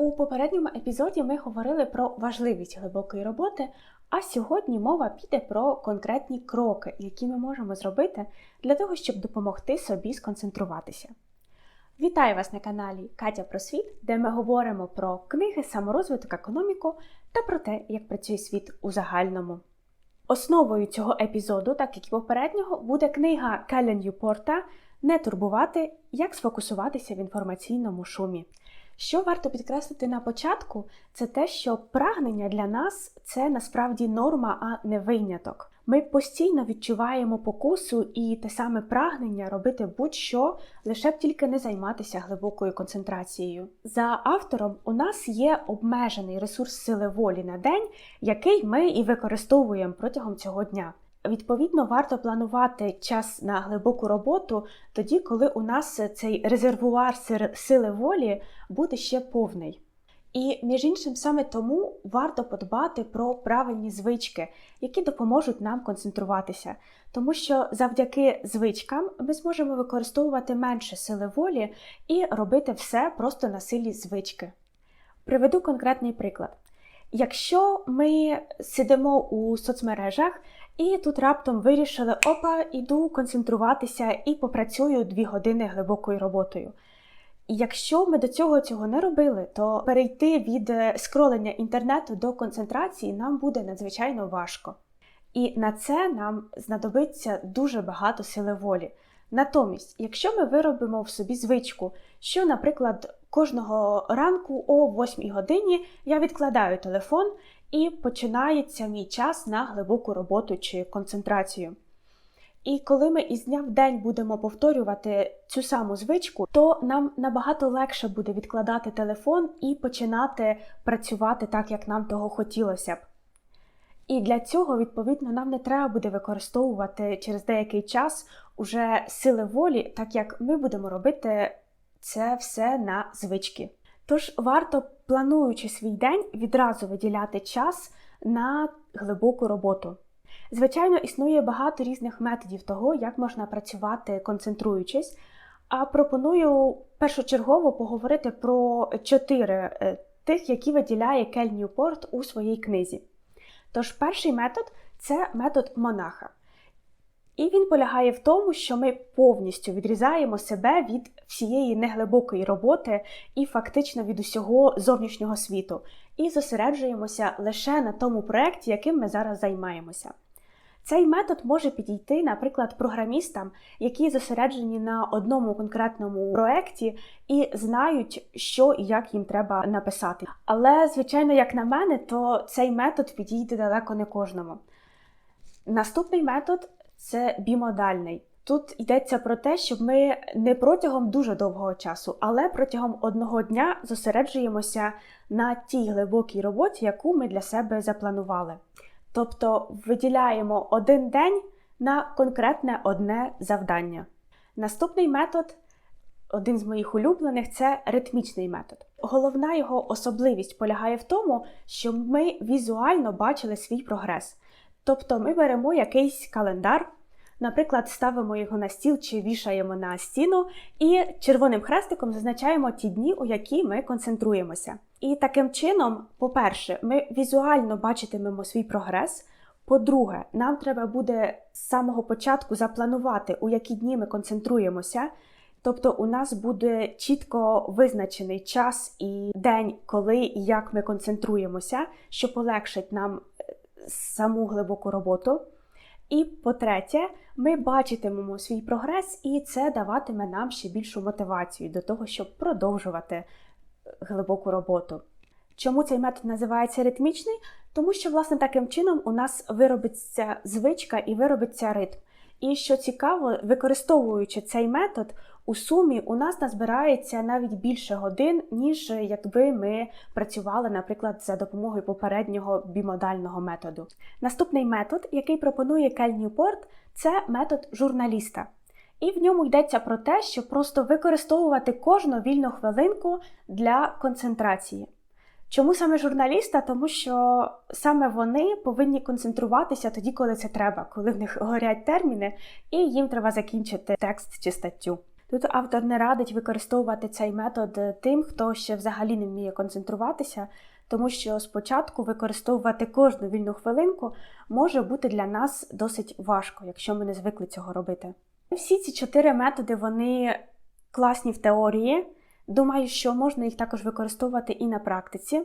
У попередньому епізоді ми говорили про важливість глибокої роботи, а сьогодні мова піде про конкретні кроки, які ми можемо зробити для того, щоб допомогти собі сконцентруватися. Вітаю вас на каналі Катя про світ, де ми говоримо про книги, саморозвиток, економіку та про те, як працює світ у загальному. Основою цього епізоду, так як і попереднього, буде книга Келлен Ньюпорта Не турбувати, як сфокусуватися в інформаційному шумі. Що варто підкреслити на початку, це те, що прагнення для нас це насправді норма, а не виняток. Ми постійно відчуваємо покусу і те саме прагнення робити будь-що, лише б тільки не займатися глибокою концентрацією. За автором, у нас є обмежений ресурс сили волі на день, який ми і використовуємо протягом цього дня. Відповідно, варто планувати час на глибоку роботу тоді, коли у нас цей резервуар сили волі буде ще повний. І, між іншим, саме тому варто подбати про правильні звички, які допоможуть нам концентруватися, тому що завдяки звичкам ми зможемо використовувати менше сили волі і робити все просто на силі звички. Приведу конкретний приклад. Якщо ми сидимо у соцмережах і тут раптом вирішили, опа, іду концентруватися і попрацюю дві години глибокою роботою. І якщо ми до цього цього не робили, то перейти від е, скролення інтернету до концентрації нам буде надзвичайно важко. І на це нам знадобиться дуже багато сили волі. Натомість, якщо ми виробимо в собі звичку, що, наприклад, кожного ранку о 8 годині я відкладаю телефон і починається мій час на глибоку роботу чи концентрацію. І коли ми із дня в день будемо повторювати цю саму звичку, то нам набагато легше буде відкладати телефон і починати працювати так, як нам того хотілося б. І для цього, відповідно, нам не треба буде використовувати через деякий час уже сили волі, так як ми будемо робити це все на звички. Тож варто, плануючи свій день, відразу виділяти час на глибоку роботу. Звичайно, існує багато різних методів того, як можна працювати, концентруючись. А пропоную першочергово поговорити про чотири е, тих, які виділяє Кель Ньюпорт у своїй книзі. Тож, перший метод це метод монаха. І він полягає в тому, що ми повністю відрізаємо себе від всієї неглибокої роботи і фактично від усього зовнішнього світу, і зосереджуємося лише на тому проєкті, яким ми зараз займаємося. Цей метод може підійти, наприклад, програмістам, які зосереджені на одному конкретному проєкті і знають, що і як їм треба написати. Але, звичайно, як на мене, то цей метод підійде далеко не кожному. Наступний метод це бімодальний. Тут йдеться про те, щоб ми не протягом дуже довгого часу, але протягом одного дня зосереджуємося на тій глибокій роботі, яку ми для себе запланували. Тобто виділяємо один день на конкретне одне завдання. Наступний метод, один з моїх улюблених, це ритмічний метод. Головна його особливість полягає в тому, що ми візуально бачили свій прогрес. Тобто ми беремо якийсь календар, наприклад, ставимо його на стіл чи вішаємо на стіну, і червоним хрестиком зазначаємо ті дні, у які ми концентруємося. І таким чином, по-перше, ми візуально бачитимемо свій прогрес. По-друге, нам треба буде з самого початку запланувати, у які дні ми концентруємося. Тобто у нас буде чітко визначений час і день, коли і як ми концентруємося, що полегшить нам саму глибоку роботу. І по-третє, ми бачитимемо свій прогрес, і це даватиме нам ще більшу мотивацію до того, щоб продовжувати глибоку роботу. Чому цей метод називається ритмічний? Тому що, власне, таким чином у нас виробиться звичка і виробиться ритм. І що цікаво, використовуючи цей метод, у сумі у нас назбирається навіть більше годин, ніж якби ми працювали, наприклад, за допомогою попереднього бімодального методу. Наступний метод, який пропонує Кель Ньюпорт, це метод журналіста. І в ньому йдеться про те, щоб просто використовувати кожну вільну хвилинку для концентрації. Чому саме журналіста? Тому що саме вони повинні концентруватися тоді, коли це треба, коли в них горять терміни, і їм треба закінчити текст чи статтю. Тут автор не радить використовувати цей метод тим, хто ще взагалі не вміє концентруватися, тому що спочатку використовувати кожну вільну хвилинку може бути для нас досить важко, якщо ми не звикли цього робити. Всі ці чотири методи вони класні в теорії. Думаю, що можна їх також використовувати і на практиці.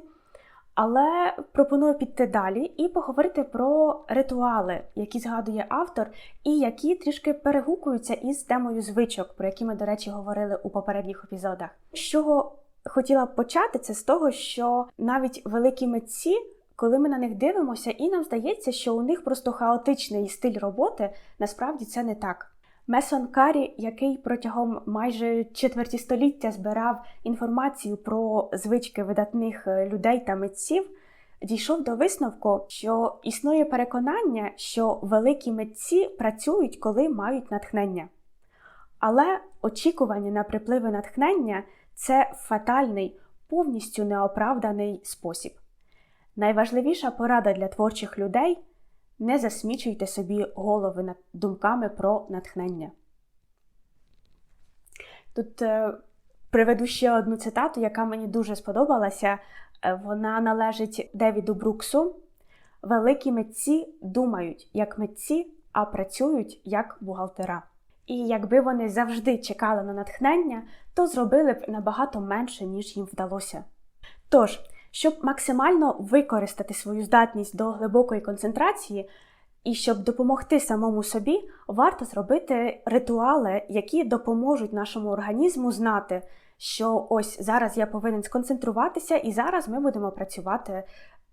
Але пропоную піти далі і поговорити про ритуали, які згадує автор, і які трішки перегукуються із темою звичок, про які ми, до речі, говорили у попередніх епізодах. Чого хотіла б почати, це з того, що навіть великі митці, коли ми на них дивимося, і нам здається, що у них просто хаотичний стиль роботи, насправді це не так. Месон Карі, який протягом майже четверті століття збирав інформацію про звички видатних е, людей та митців, дійшов до висновку, що існує переконання, що великі митці працюють, коли мають натхнення. Але очікування на припливи натхнення це фатальний, повністю неоправданий спосіб. Найважливіша порада для творчих людей не засмічуйте собі голови над думками про натхнення. Тут е, приведу ще одну цитату, яка мені дуже сподобалася. Е, вона належить Девіду Бруксу. Великі митці думають як митці, а працюють як бухгалтера. І якби вони завжди чекали на натхнення, то зробили б набагато менше, ніж їм вдалося. Тож, щоб максимально використати свою здатність до глибокої концентрації, і щоб допомогти самому собі, варто зробити ритуали, які допоможуть нашому організму знати, що ось зараз я повинен сконцентруватися, і зараз ми будемо працювати,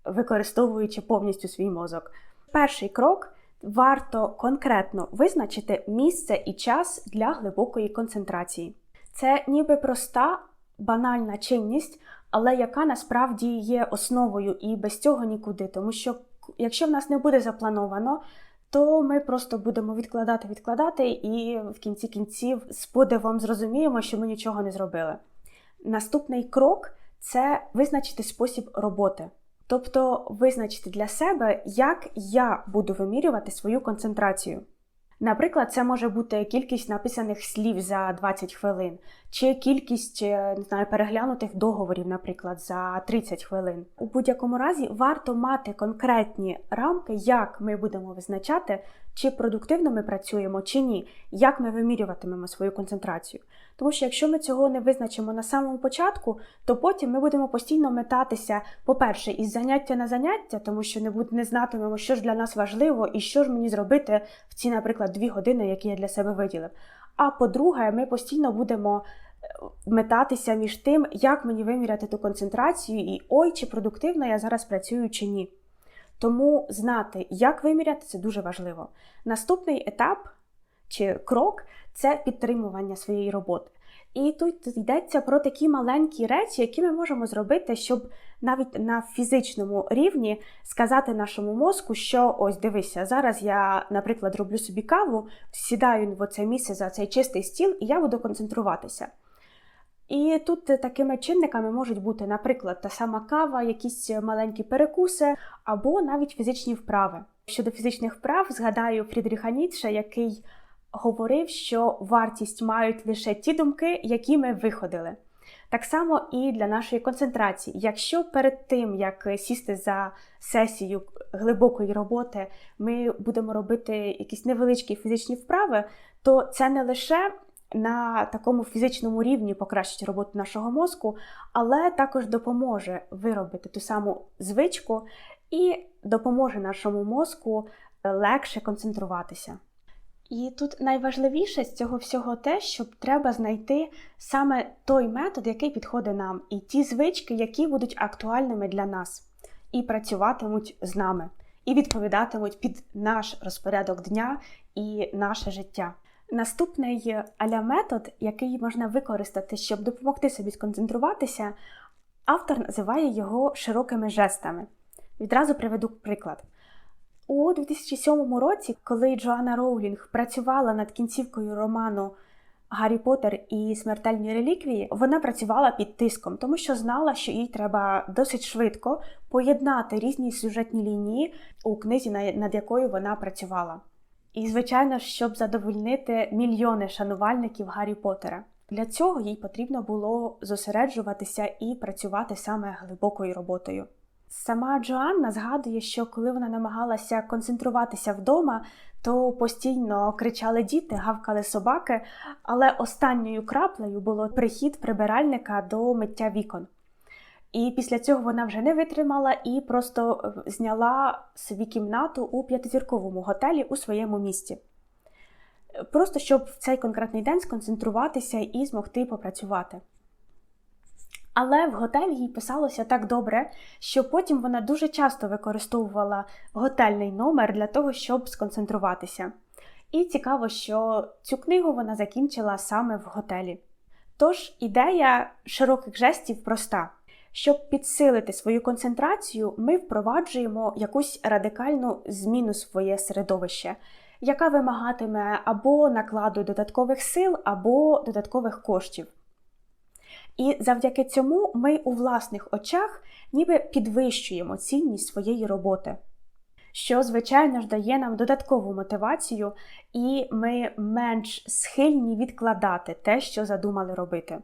використовуючи повністю свій мозок. Перший крок варто конкретно визначити місце і час для глибокої концентрації. Це ніби проста, банальна чинність, але яка насправді є основою і без цього нікуди, тому що якщо в нас не буде заплановано, то ми просто будемо відкладати, відкладати, і в кінці кінців з подивом зрозуміємо, що ми нічого не зробили. Наступний крок це визначити спосіб роботи. Тобто визначити для себе, як я буду вимірювати свою концентрацію. Наприклад, це може бути кількість написаних слів за 20 хвилин, чи кількість е, не знаю, переглянутих договорів, наприклад, за 30 хвилин. У будь-якому разі варто мати конкретні рамки, як ми будемо визначати, чи продуктивно ми працюємо, чи ні, як ми вимірюватимемо свою концентрацію. Тому що якщо ми цього не визначимо на самому початку, то потім ми будемо постійно метатися, по-перше, із заняття на заняття, тому що не знатимемо, що ж для нас важливо і що ж мені зробити в ці, наприклад, дві години, які я для себе виділив. А по-друге, ми постійно будемо е, метатися між тим, як мені виміряти ту концентрацію, і ой, чи продуктивно я зараз працюю, чи ні. Тому знати, як виміряти, це дуже важливо. Наступний етап чи крок це підтримування своєї роботи. І тут йдеться про такі маленькі речі, які ми можемо зробити, щоб навіть на фізичному рівні сказати нашому мозку, що ось дивися, зараз я, наприклад, роблю собі каву, сідаю в оце місце за цей чистий стіл, і я буду концентруватися. І тут такими чинниками можуть бути, наприклад, та сама кава, якісь маленькі перекуси, або навіть фізичні вправи. Щодо фізичних вправ, згадаю Фрідріха Ніцше, який говорив, що вартість мають лише ті думки, які ми виходили. Так само і для нашої концентрації. Якщо перед тим, як сісти за сесію глибокої роботи, ми будемо робити якісь невеличкі фізичні вправи, то це не лише на такому фізичному рівні покращить роботу нашого мозку, але також допоможе виробити ту саму звичку і допоможе нашому мозку легше концентруватися. І тут найважливіше з цього всього те, що треба знайти саме той метод, який підходить нам, і ті звички, які будуть актуальними для нас, і працюватимуть з нами, і відповідатимуть під наш розпорядок дня і наше життя. Наступний аля метод, який можна використати, щоб допомогти собі сконцентруватися, автор називає його широкими жестами. Відразу приведу приклад. У 2007 році, коли Джоанна Роулінг працювала над кінцівкою роману Гаррі Поттер і смертельні реліквії, вона працювала під тиском, тому що знала, що їй треба досить швидко поєднати різні сюжетні лінії у книзі, над якою вона працювала. І, звичайно, щоб задовольнити мільйони шанувальників Гаррі Поттера. Для цього їй потрібно було зосереджуватися і працювати саме глибокою роботою. Сама Джоанна згадує, що коли вона намагалася концентруватися вдома, то постійно кричали діти, гавкали собаки, але останньою краплею було прихід прибиральника до миття вікон. І після цього вона вже не витримала і просто е, зняла собі кімнату у п'ятизірковому готелі у своєму місті. Просто щоб в цей конкретний день сконцентруватися і змогти попрацювати. Але в готелі їй писалося так добре, що потім вона дуже часто використовувала готельний номер для того, щоб сконцентруватися. І цікаво, що цю книгу вона закінчила саме в готелі. Тож ідея широких жестів проста. Щоб підсилити свою концентрацію, ми впроваджуємо якусь радикальну зміну своє середовище, яка вимагатиме або накладу додаткових сил, або додаткових коштів. І завдяки цьому ми у власних очах ніби підвищуємо цінність своєї роботи, що, звичайно ж, дає нам додаткову мотивацію, і ми менш схильні відкладати те, що задумали робити.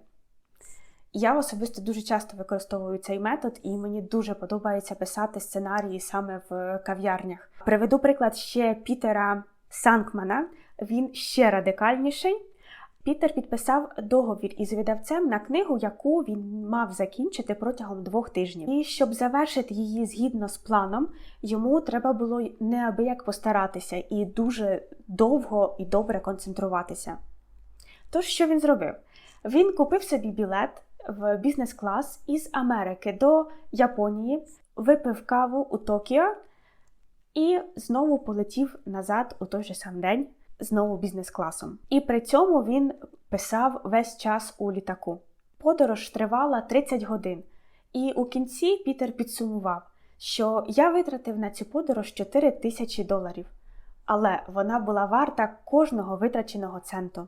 Я особисто дуже часто використовую цей метод, і мені дуже подобається писати сценарії саме в кав'ярнях. Приведу приклад ще Пітера Санкмана. Він ще радикальніший. Пітер підписав договір із видавцем на книгу, яку він мав закінчити протягом двох тижнів. І щоб завершити її згідно з планом, йому треба було неабияк постаратися і дуже довго і добре концентруватися. Тож, що він зробив? Він купив собі білет в бізнес-клас із Америки до Японії, випив каву у Токіо і знову полетів назад у той же сам день знову бізнес-класом. І при цьому він писав весь час у літаку. Подорож тривала 30 годин, і у кінці Пітер підсумував, що я витратив на цю подорож 4 тисячі доларів, але вона була варта кожного витраченого центу.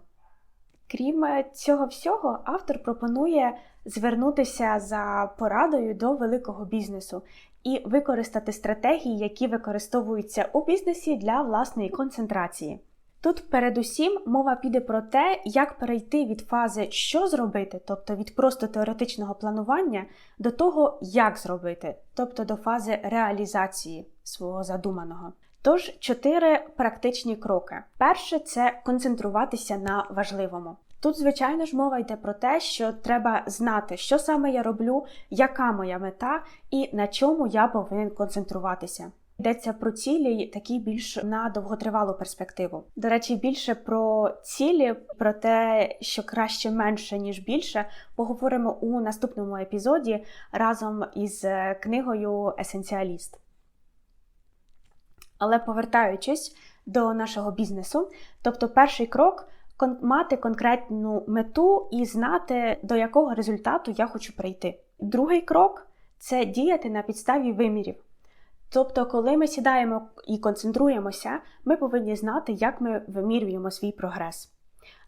Крім цього всього, автор пропонує звернутися за порадою до великого бізнесу і використати стратегії, які використовуються у бізнесі для власної концентрації. Тут, передусім, мова піде про те, як перейти від фази, що зробити, тобто від просто теоретичного планування, до того, як зробити, тобто до фази реалізації свого задуманого. Тож, чотири практичні кроки. Перше це концентруватися на важливому. Тут, звичайно ж, мова йде про те, що треба знати, що саме я роблю, яка моя мета і на чому я повинен концентруватися. Йдеться про цілі, такі більш на довготривалу перспективу. До речі, більше про цілі, про те, що краще менше ніж більше, поговоримо у наступному епізоді разом із книгою Есенціаліст. Але повертаючись до нашого бізнесу, тобто перший крок мати конкретну мету і знати, до якого результату я хочу прийти. Другий крок це діяти на підставі вимірів. Тобто, коли ми сідаємо і концентруємося, ми повинні знати, як ми вимірюємо свій прогрес.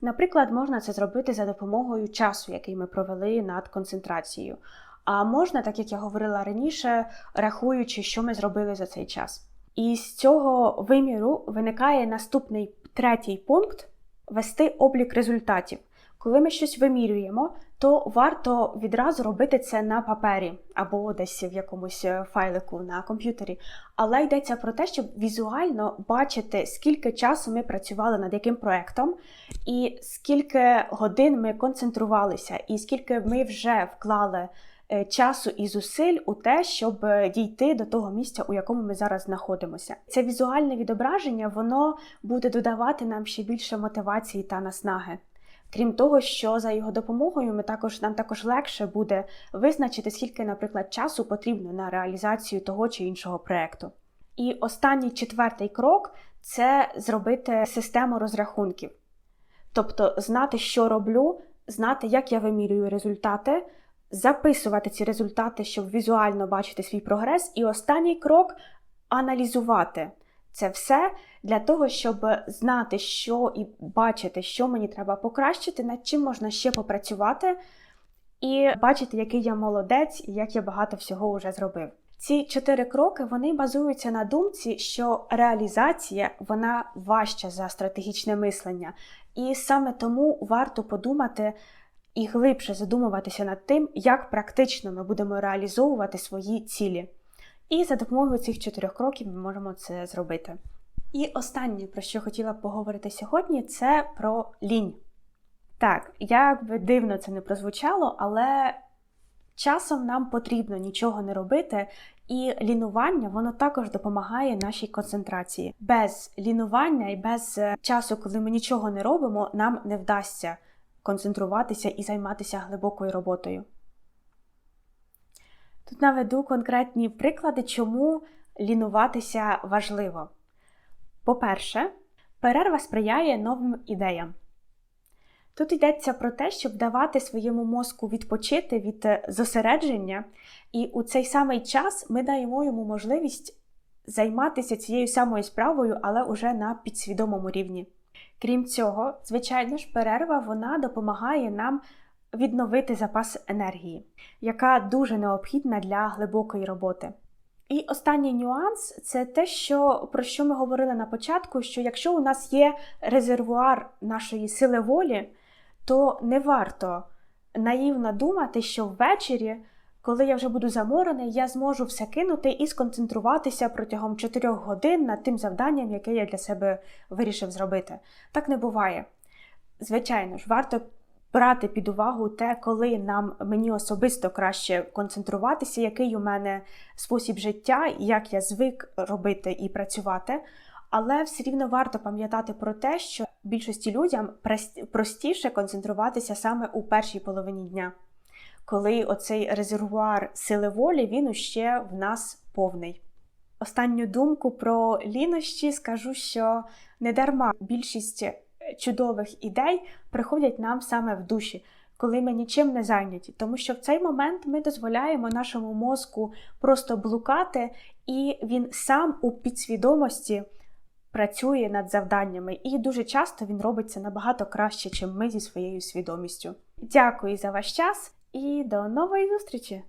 Наприклад, можна це зробити за допомогою часу, який ми провели над концентрацією. А можна, так як я говорила раніше, рахуючи, що ми зробили за цей час. І з цього виміру виникає наступний третій пункт вести облік результатів. Коли ми щось вимірюємо, то варто відразу робити це на папері або десь в якомусь е, файлику на комп'ютері. Але йдеться про те, щоб візуально бачити, скільки часу ми працювали над яким проектом, і скільки годин ми концентрувалися, і скільки ми вже вклали е, часу і зусиль у те, щоб е, дійти до того місця, у якому ми зараз знаходимося. Це візуальне відображення, воно буде додавати нам ще більше мотивації та наснаги. Крім того, що за його допомогою ми також нам також легше буде визначити, скільки, наприклад, часу потрібно на реалізацію того чи іншого проєкту. І останній четвертий крок це зробити систему розрахунків, тобто знати, що роблю, знати, як я вимірюю результати, записувати ці результати, щоб візуально бачити свій прогрес. І останній крок аналізувати. Це все для того, щоб знати, що і бачити, що мені треба покращити, над чим можна ще попрацювати, і бачити, який я молодець і як я багато всього вже зробив. Ці чотири кроки вони базуються на думці, що реалізація вона важча за стратегічне мислення, і саме тому варто подумати, і глибше задумуватися над тим, як практично ми будемо реалізовувати свої цілі. І за допомогою цих чотирьох кроків ми можемо це зробити. І останнє, про що хотіла б поговорити сьогодні, це про лінь. Так, як би дивно це не прозвучало, але часом нам потрібно нічого не робити, і лінування воно також допомагає нашій концентрації. Без лінування і без е, часу, коли ми нічого не робимо, нам не вдасться концентруватися і займатися глибокою роботою. Тут наведу конкретні приклади, чому лінуватися важливо. По-перше, перерва сприяє новим ідеям. Тут йдеться про те, щоб давати своєму мозку відпочити від зосередження, і у цей самий час ми даємо йому можливість займатися цією самою справою, але уже на підсвідомому рівні. Крім цього, звичайно ж, перерва вона допомагає нам відновити запас енергії, яка дуже необхідна для глибокої роботи. І останній нюанс це те, що, про що ми говорили на початку: що якщо у нас є резервуар нашої сили волі, то не варто наївно думати, що ввечері, коли я вже буду заморений, я зможу все кинути і сконцентруватися протягом 4 годин над тим завданням, яке я для себе вирішив зробити. Так не буває. Звичайно ж, варто брати під увагу те, коли нам мені особисто краще концентруватися, який у мене спосіб життя, як я звик робити і працювати. Але все рівно варто пам'ятати про те, що більшості людям простіше концентруватися саме у першій половині дня, коли оцей резервуар сили волі він ще в нас повний. Останню думку про лінощі скажу, що не дарма більшість чудових ідей приходять нам саме в душі, коли ми нічим не зайняті. Тому що в цей момент ми дозволяємо нашому мозку просто блукати, і він сам у підсвідомості працює над завданнями, і дуже часто він робить це набагато краще, ніж ми зі своєю свідомістю. Дякую за ваш час і до нової зустрічі!